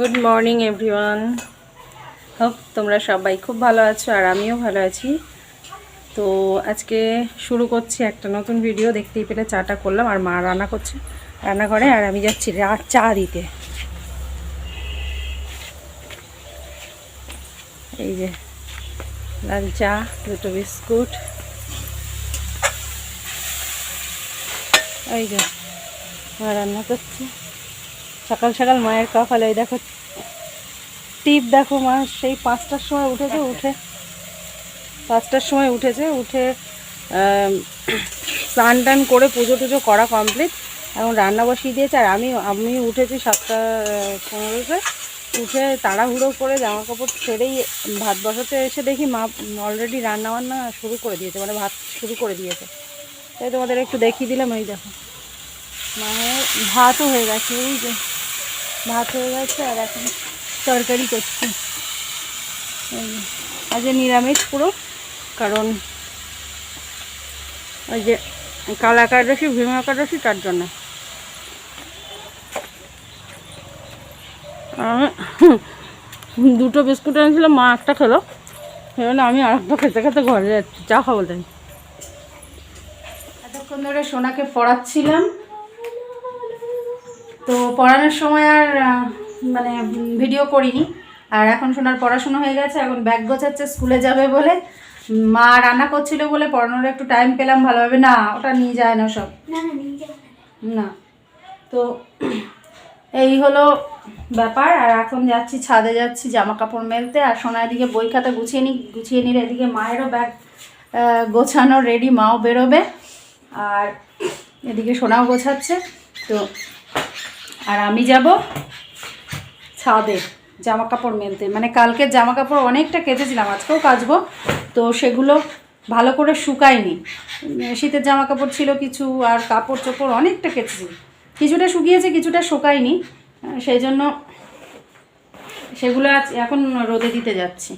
Good morning everyone হোক তোমরা সবাই খুব ভালো আছো আর আমিও ভালো আছি। তো আজকে শুরু করছি একটা নতুন ভিডিও দেখতেই পেলে চাটা করলাম আর মা রান্না করছে রান্নাঘরে আর আমি যাচ্ছি চা দিতে। এই যে, লাল চা, দুটো বিস্কুট। এই যে, মা রান্না করছে। সকাল সকাল মায়ের কপালে দেখো টিপ দেখো মা, সেই পাঁচটার সময় উঠেছে, উঠে পাঁচটার সময় উঠেছে, উঠে স্নান টান করে পুজো টুজো করা কমপ্লিট এখন রান্না বসিয়ে দিয়েছে, আর আমি আমি উঠেছি সাতটা, পনেরোতে। উঠে তাড়াহুড়ো করে জামা কাপড় ছেড়েই ভাত বসাতে এসে দেখি মা অলরেডি রান্না বান্না শুরু করে দিয়েছে মানে ভাত শুরু করে দিয়েছে। তাই তোমাদের একটু দেখিয়ে দিলাম, এই দেখো। মায়ের ভাতও হয়ে গেছে, এই যে ভাত হয়ে গেছে, আর এখন তরকারি করছি। আজ নিরামিষ পুরো, কারণ ওই যে কাল একাদশী, ভীম একাদশী, তার জন্য। দুটো বিস্কুট এনেছিলাম, মা একটা খেলো। সেজন্য আমি আর একটা খেতে খেতে ঘরে যাচ্ছি। চা খাব তাই। এতক্ষণ ধরে সোনাকে পড়াচ্ছিলাম। তো পড়ানোর সময় আর মানে ভিডিও করিনি। আর এখন সোনার পড়াশুনো হয়ে গেছে এখন ব্যাগ গোছাচ্ছে স্কুলে যাবে বলে। মা রান্না করছিল বলে পড়ানোর একটু টাইম পেলাম ভালোভাবে। না ওটা নিয়ে যায় না সব। না তো এই হলো ব্যাপার। আর এখন যাচ্ছি ছাদে যাচ্ছি জামা কাপড় মেলতে। আর সোনা এদিকে বই খাতা গুছিয়ে নি গুছিয়ে নিলে এদিকে মায়েরও ব্যাগ গোছানো রেডি মাও বেরোবে। আর এদিকে সোনাও গোছাচ্ছে। তো আর আমি যাব। ছাদে জামা কাপড় মেলতে। মানে কালকে জামা কাপড় অনেকটা কেচেছিলাম, আজকেও কাচবো। তো সেগুলো ভালো করে শুকায়নি। শীতের জামা কাপড় ছিল কিছু আর কাপড় চোপড় অনেকটা কেচেছি। কিছুটা শুকিয়েছে, কিছুটা শুকায়নি। সেই জন্য সেগুলো আজ এখন রোদে দিতে যাচ্ছি।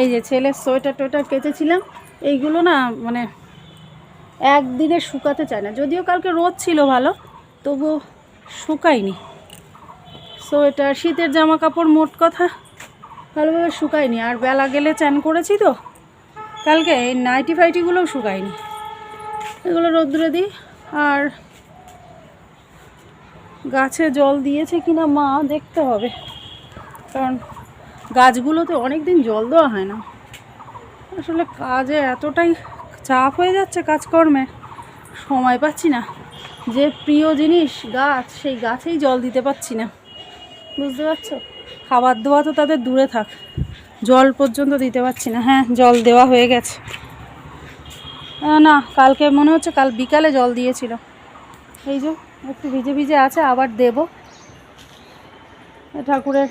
এই যে ছেলের সোয়েটার টোয়েটার কেচেছিলাম, এইগুলো না মানে একদিনে শুকাতে চায় না। যদিও কালকে রোদ ছিল ভালো তবু শুকায়নি। সো এটা শীতের জামা কাপড় মোট কথা। ভালোভাবে শুকায়নি। আর বেলা গেলে চ্যান করেছি তো। কালকে এই নাইটি ফাইটিগুলোও শুকায়নি। এগুলো রোদ্রে দিই। আর গাছে জল দিয়েছে কিনা মা দেখতে হবে। কারণ গাছগুলোতে অনেক দিন জল দেওয়া হয় না। আসলে কাজে এতটাই চাপ হয়ে যাচ্ছে কাজকর্মে। সময় পাচ্ছি না। যে প্রিয় জিনিস গাছ, সেই গাছেই জল দিতে পারছি না। বুঝতে পারছ? খাবার দেওয়া তো তাদের দূরে থাক। জল পর্যন্ত দিতে পারছি না। হ্যাঁ জল দেওয়া হয়ে গেছে। না, কালকে মনে হচ্ছে কাল বিকালে জল দিয়েছিল। এই যে, একটু ভিজে ভিজে আছে, আবার দেব। ঠাকুরের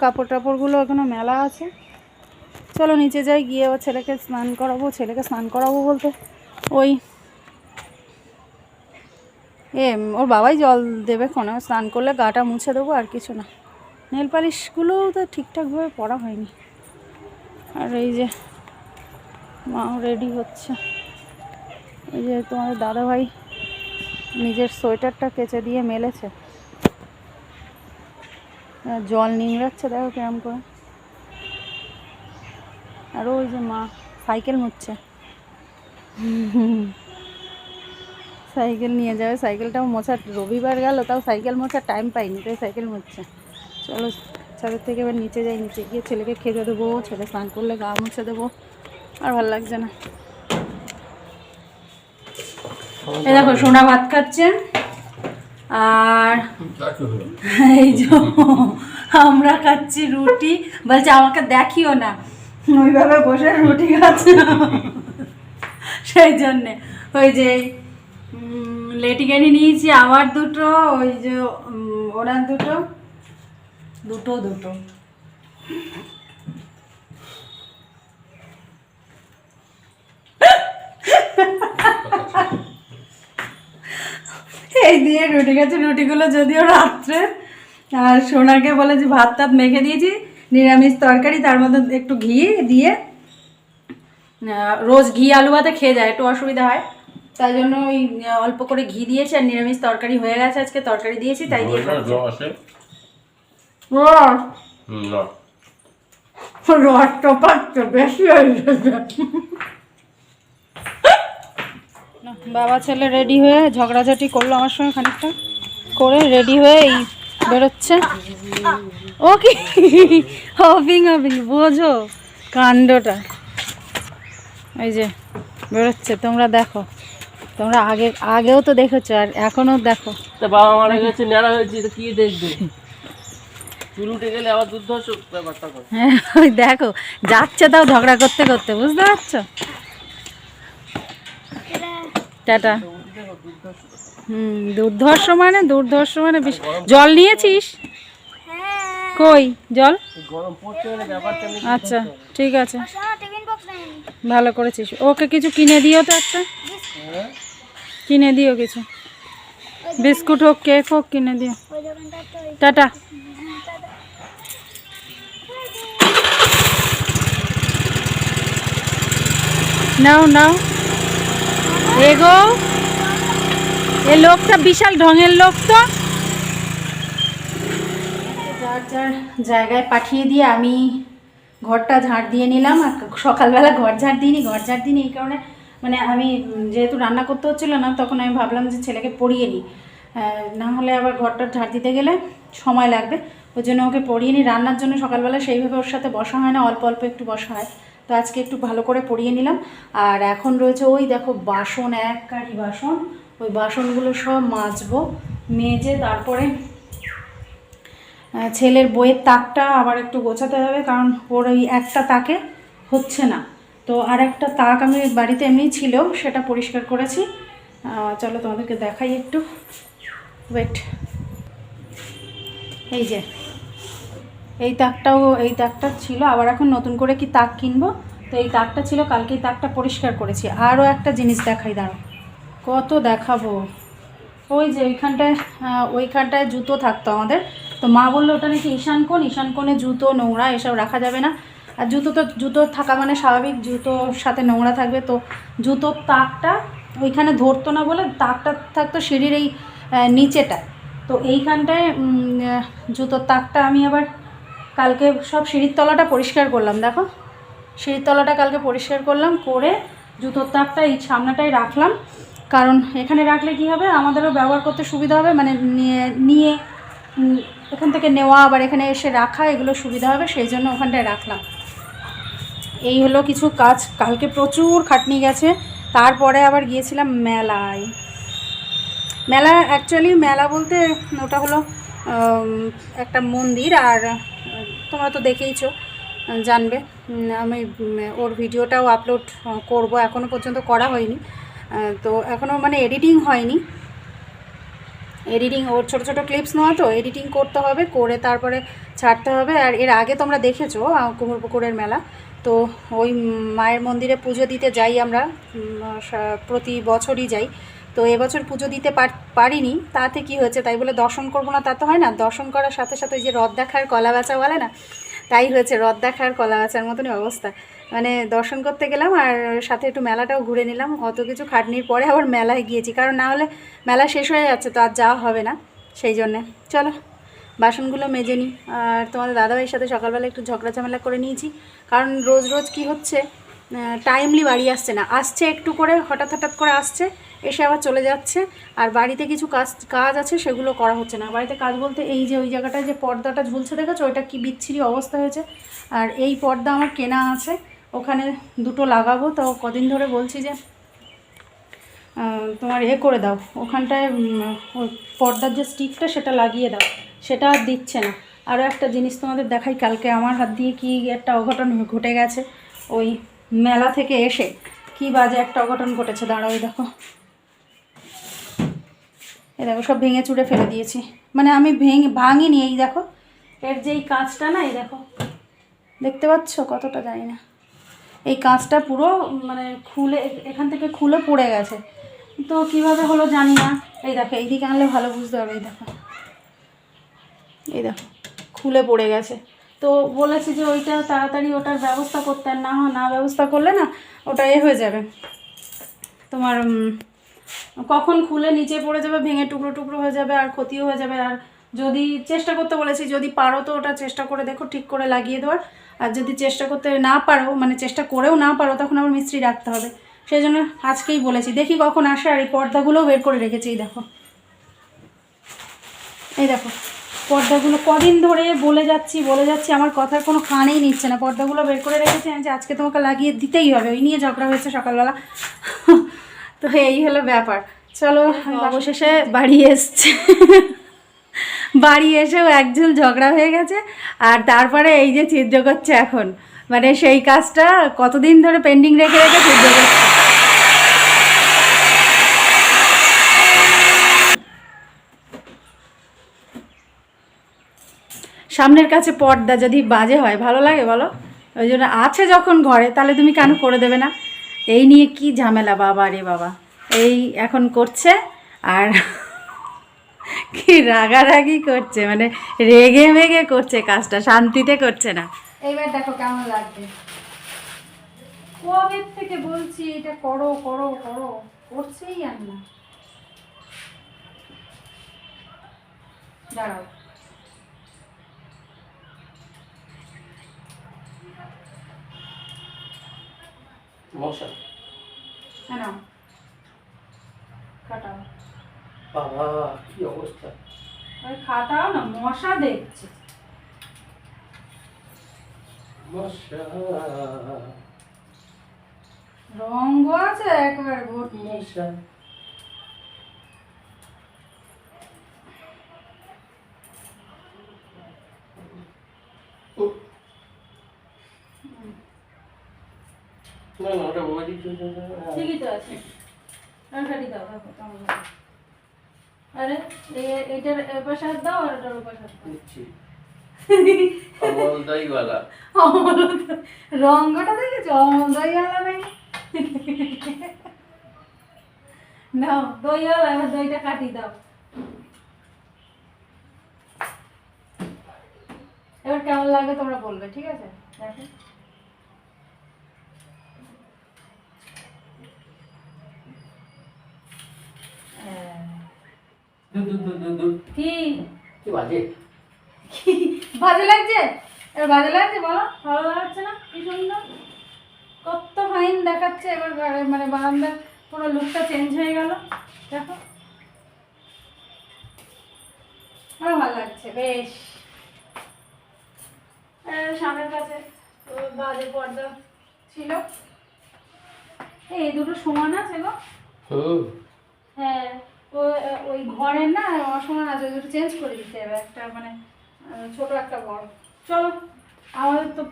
কাপড় টাপড়গুলো এখনও মেলা আছে। চলো নিচে যাই, গিয়ে ও ছেলেকে স্নান করাবো। ছেলেকে স্নান করাবো বলতে। ওই এ, ওর বাবাই জল দেবে কোনো স্নান করলে গাটা মুছে দেবো আর কিছু না। নেল পালিশগুলোও তো ঠিকঠাকভাবে পরা হয়নি। আর এই যে মাও রেডি হচ্ছে। এই যে তোমাদের দাদাভাই নিজের সোয়েটারটা কেচে দিয়ে মেলেছে। জল নিংড়াচ্ছে, দেখো কেরম করে। আর ওই যে মা সাইকেল মুচ্ছে সাইকেল নিয়ে যাবে। সাইকেলটাও মোছার রবিবার গেল তাও সাইকেল মোছার টাইম পাইনি তাই সাইকেল মুচ্ছে চলো ছাদের থেকে এবার নিচে যাই নিচে গিয়ে ছেলেকে খেতে দেবো ছেলে স্নান করলে গা মুছে দেবো আর ভালো লাগছে না। এই দেখো সোনা ভাত খাচ্ছে আর এই যে আমরা খাচ্ছি রুটি বলছে আমাকে দেখিও না। ওইভাবে বসে রুটি খাচ্ছে। সেই জন্যে ওই যে লেটিকানি নিয়েছি আবার দুটো, ওই যে ওনার দুটো দুটো দুটো। এই দিয়ে রুটি খাচ্ছে রুটিগুলো যদিও রাত্রে, আর সোনাকে বলে যে ভাত টাত মেখে দিয়েছি, নিরামিষ তরকারি, তার মধ্যে একটু ঘি দিয়ে রোজ ঘি আলু ভাতে খেয়ে যায়, একটু অসুবিধা হয়। তাই জন্য ওই অল্প করে ঘি দিয়েছি আর নিরামিষ তরকারি হয়ে গেছে আজকে তরকারি দিয়েছি তাই দিয়ে বাবা ছেলে রেডি হয়ে ঝগড়াঝাটি করল আমার সঙ্গে খানিকটা। করে রেডি হয়ে এই বেরোচ্ছে। ও কি? হপিং হপিং বোঝো কাণ্ডটা। এই যে বেরোচ্ছে তোমরা দেখো। তোমরা আগে আগেও তো দেখেছ আর এখনও দেখো। তা বাবা মারা গেছে নেড়া হয়েছে তো কি দেখবে? চুল উঠে গেলে আবার দুর্ধর্ষ ব্যাপারটা করে। হ্যাঁ ওই দেখো যাচ্ছে তাও ঝগড়া করতে করতে বুঝতে পারছ? টাটা। হুম দুর্ধর্ষ মানে দুর্ধর্ষ মানে বেশ- জল নিয়েছিস? কই? জল? আচ্ছা ঠিক আছে। ভালো করেছিস। ওকে কিছু কিনে দিও তো একটা। কিনে দিও কিছু। বিস্কুট হোক কেক হোক কিনে দিও। টাটা। নাও নাও। এগো। এ লোকটা বিশাল ঢঙের লোক তো। যার জায়গায় পাঠিয়ে দিয়ে আমি ঘরটা ঝাড় দিয়ে নিলাম আর সকালবেলা ঘর ঝাড় দিইনি, ঘর ঝাড় দিইনি এই কারণে মানে আমি যেহেতু রান্না করতে হচ্ছিল না তখন আমি ভাবলাম যে ছেলেকে পড়িয়ে নিই। না হলে আবার ঘরটা ঝাড় দিতে গেলে সময় লাগবে। ওই জন্য ওকে পড়িয়ে নিই। রান্নার জন্য সকালবেলা সেইভাবে ওর সাথে বসা হয় না, অল্প অল্প একটু বসা হয়। তো আজকে একটু ভালো করে পড়িয়ে নিলাম। আর এখন রয়েছে ওই দেখো বাসন, এক কারি বাসন। ওই বাসনগুলো সব মাজবো, মেজে তারপরে ছেলের বইয়ের তাকটা আবার একটু গোছাতে হবে, কারণ ওর ওই একটা তাকে হচ্ছে না। তো আর একটা তাক আমি বাড়িতে এমনি ছিল সেটা পরিষ্কার করেছি। চলো তোমাদেরকে দেখাই একটু। ওয়েট এই যে, এই তাকটাও, এই তাকটা ছিল, আবার এখন নতুন করে কি তাক কিনবো? তো এই তাকটা ছিল কালকেই তাকটা পরিষ্কার করেছি। আরও একটা জিনিস দেখাই দাঁড়ো কত দেখাবো? ওই যে ওইখানটায় ওইখানটায় জুতো থাকতো আমাদের। তো মা বলল, ওটা নাকি ঈশান কোণ? ঈশান কোণে জুতো, নোংরা, এসব রাখা যাবে না। আর জুতো তো, জুতো থাকা মানে স্বাভাবিক, জুতোর সাথে নোংরা থাকবে। তো জুতোর তাকটা ওইখানে ধরতো না বলে তাকটা থাকতো সিঁড়ির এই নিচেটা। তো এইখানটায় জুতোর তাকটা আমি আবার কালকে সব সিঁড়ির তলাটা পরিষ্কার করলাম, দেখো। সিঁড়ির তলাটা কালকে পরিষ্কার করলাম, করে জুতোর তাকটা এই সামনেটাই রাখলাম। কারণ এখানে রাখলে কি হবে? আমাদেরও ব্যবহার করতে সুবিধা হবে। মানে নিয়ে এখান থেকে নেওয়া, আবার এখানে এসে রাখা, এগুলো সুবিধা হবে, সেই জন্য ওখানটায় রাখলাম। এই হলো কিছু কাজ, কালকে প্রচুর খাটনি গেছে, তারপরে আবার গিয়েছিলাম মেলায়। মেলা অ্যাকচুয়ালি মেলা বলতে ওটা হলো একটা মন্দির, আর তোমরা তো দেখেইছো, জানবে আমি ওর ভিডিওটাও আপলোড করব এখনও পর্যন্ত করা হয়নি। তো এখনও মানে এডিটিং হয়নি। এডিটিং ওর ছোটো ছোটো ক্লিপস নেওয়া তো এডিটিং করতে হবে করে তারপরে ছাড়তে হবে। আর এর আগে তোমরা দেখেছ আহ, কুমোরপুকুরের মেলা। তো ওই মায়ের মন্দিরে পুজো দিতে যাই আমরা প্রতি বছরই যাই। তো এবছর পুজো দিতে পার- পারিনি তাতে কি হয়েছে তাই বলে দর্শন করব না তা তো হয় না। দর্শন করার সাথে সাথে ওই যে রথ দেখার কলা বেচা বলে না তাই হয়েছে রথ দেখার কলা বেচার মতনই অবস্থা। মানে দর্শন করতে গেলাম আর সাথে একটু মেলাটাও ঘুরে নিলাম। অত কিছু খাটনির পরে আবার মেলায় গিয়েছি, কারণ না হলে মেলা শেষ হয়ে যাচ্ছে, তো আর যাওয়া হবে না সেই জন্যে। চলো, বাসনগুলো মেজে নিই আর তোমাদের দাদাভাইয়ের সাথে সকালবেলা একটু ঝগড়া ঝামেলা করে নিয়েছি, কারণ রোজ রোজ কি হচ্ছে টাইমলি বাড়ি আসছে না। আসছে একটু করে, হঠাৎ হঠাৎ করে আসছে, এসে আবার চলে যাচ্ছে। আর বাড়িতে কিছু কাজ কাজ আছে, সেগুলো করা হচ্ছে না। বাড়িতে কাজ বলতে এই যে ওই জায়গাটায় যে পর্দাটা ঝুলছে, দেখেছ? ওইটা কি বিচ্ছিরি অবস্থা হয়েছে। আর এই পর্দা আমার কেনা আছে। ওখানে দুটো লাগাবো, তো কদিন ধরে বলছি যে তোমার এ করে দাও। ওখানটায় পর্দার যে স্টিকটা সেটা লাগিয়ে দাও। সেটা আর দিচ্ছে না। আরও একটা জিনিস তোমাদের দেখাই, কালকে আমার হাত দিয়ে কি একটা অঘটন ঘটে গেছে। ওই মেলা থেকে এসে কি বাজে একটা অঘটন ঘটেছে, দাঁড়াও দেখো। এই দেখো, সব ভেঙে চুড়ে ফেলে দিয়েছি। মানে আমি ভেঙে, ভাঙিনি, এই দেখো। এর যে এই কাঁচটা না, এই দেখো। দেখতে পাচ্ছ? কতটা জানি না। এই কাঁচটা পুরো মানে খুলে, এখান থেকে খুলে পড়ে গেছে। তো কীভাবে হলো জানি না। এই দেখো, এইদিকে আনলে ভালো বুঝতে হবে, এই দেখো। এই দেখো, খুলে পড়ে গেছে। তো বলেছি যে ওইটা তাড়াতাড়ি ওটার ব্যবস্থা করতে না না ব্যবস্থা করলে না, ওটা এ হয়ে যাবে। তোমার কখন খুলে নিচে পড়ে যাবে, ভেঙে টুকরো টুকরো হয়ে যাবে, আর ক্ষতিও হয়ে যাবে। আর যদি চেষ্টা করতে বলেছি, যদি পারো তো ওটা চেষ্টা করে দেখো, ঠিক করে লাগিয়ে দেওয়ার। আর যদি চেষ্টা করতে না পারো মানে চেষ্টা করেও না পারো তখন আবার মিস্ত্রি রাখতে হবে। সেই জন্য আজকেই বলেছি দেখি কখন আসে আর এই পর্দাগুলোও বের করে রেখেছি এই দেখো। এই দেখো পর্দাগুলো কদিন ধরে বলে যাচ্ছি বলে যাচ্ছি আমার কথার কোনো কানেই নিচ্ছে না। পর্দাগুলো বের করে রেখেছি আমি যে আজকে তোমাকে লাগিয়ে দিতেই হবে ওই নিয়ে ঝগড়া হয়েছে সকালবেলা। তো এই হলো ব্যাপার। চলো অবশেষে বাড়ি এসছে। বাড়ি এসেও একঝুল ঝগড়া হয়ে গেছে। আর তারপরে এই যে ছিদ্র করছে এখন। মানে সেই কাজটা কতদিন ধরে পেন্ডিং রেখে রেখে ছিদ্র করছে? সামনের কাছে পর্দা যদি বাজে হয়, ভালো লাগে বলো? ওই জন্য আছে যখন ঘরে, তাহলে তুমি কেন করে দেবে না? এই নিয়ে কি ঝামেলা, বাবা রে বাবা। এই এখন করছে, আর কি রাগারাগি করছে মানে রেগে মেগে করছে কাজটা শান্তিতে করছে না। এইবার দেখো কেমন লাগবে কবে থেকে বলছি এটা করো করো করো করছেই আর না। দাঁড়াও। মশা কেন কাটাও। বাবা কি অবস্থা? ওই খাটাও না মশা দেখছে। মশা। রঙ্গ আছে একবারে ভর্তি মশা। না না ওটা বোমা দিচ্ছে ঠিকই তো আছে। দাও কেমন লাগে। আরে এ- এইটার এপাশ হাত দাও আর ওটার ওপাশ হাত দাও। দইওয়ালা অমল- রঙ্গটা দেখেছ? অমল দইওয়ালা নেই নাও দইওয়ালা এবার দইটা কাটি দাও। এবার কেমন লাগে তোমরা বলবে ঠিক আছে? দেখো। হ্যাঁ। দূর দূর দূর দূর দূর কি? কি বাজে? বাজে লাগছে? এবার বাজে লাগছে বলো। ভালো লাগছে না? কি সুন্দর। কত ফাইন দেখাচ্ছে এবার মানে বারান্দার পুরো লুকটা চেঞ্জ হয়ে গেল। দেখো। আমার ভালো লাগছে বেশ। সামনের কাছে তো বাজে পর্দা ছিল। এই দুটো সমান আছে গো। হ্যাঁ। ওই ঘরের না অসমান আছে, ওই চেঞ্জ করে দিতে হবে। একটা মানে ছোট একটা বড়। চলো, আমাদের তো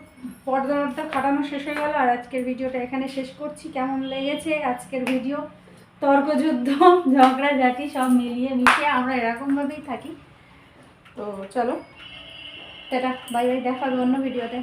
পর্দাটা খাটানো শেষ হয়ে গেল, আর আজকের ভিডিওটা এখানে শেষ করছি। কেমন লেগেছে আজকের ভিডিও? তর্কযুদ্ধ ঝগড়াঝাটি সব মিলিয়ে মিশিয়ে আমরা এরকমভাবেই থাকি। তো চলো এটা বাই বাই, দেখা হবে অন্য ভিডিওতে।